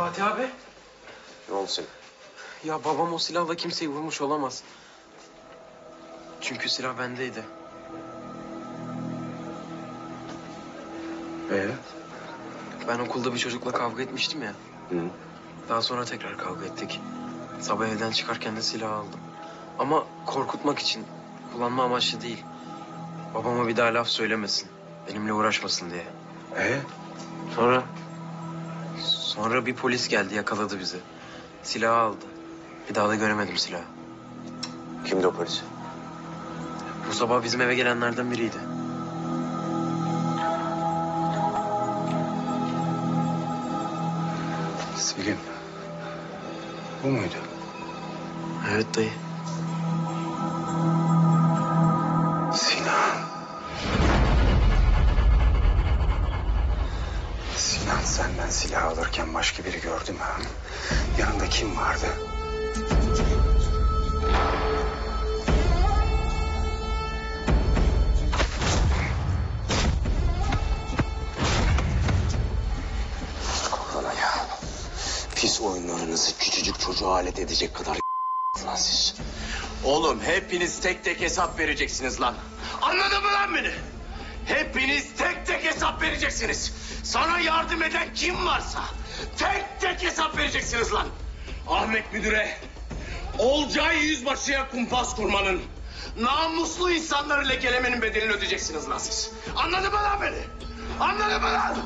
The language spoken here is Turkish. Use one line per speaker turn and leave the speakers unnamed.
Fatih abi.
Ne oldu senin?
Ya babam o silahla kimseyi vurmuş olamaz. Çünkü silah bendeydi.
Ee?
Ben okulda bir çocukla kavga etmiştim ya.
Hı.
Daha sonra tekrar kavga ettik. Sabah evden çıkarken de silah aldım. Ama korkutmak için, kullanma amaçlı değil. Babama bir daha laf söylemesin. Benimle uğraşmasın diye.
Ee?
Sonra? Sonra bir polis geldi yakaladı bizi. Silahı aldı. Bir daha da göremedim silahı.
Kimdi o polis?
Bu sabah bizim eve gelenlerden biriydi.
Selim. Bu muydu?
Evet dayı.
Senden silah alırken başka biri gördü mü? Yanında kim vardı?
Korkma ya. Pis oyunlarınızı küçücük çocuğa alet edecek kadar lan siz. Oğlum hepiniz tek tek hesap vereceksiniz lan. Anladın mı lan beni? Hepiniz tek tek hesap vereceksiniz. Sana yardım eden kim varsa tek tek hesap vereceksiniz lan. Ahmet müdüre, Olcay yüzbaşıya kumpas kurmanın, namuslu insanları lekelemenin bedelini ödeyeceksiniz lan siz. Anladın mı lan beni? Anladın mı lan?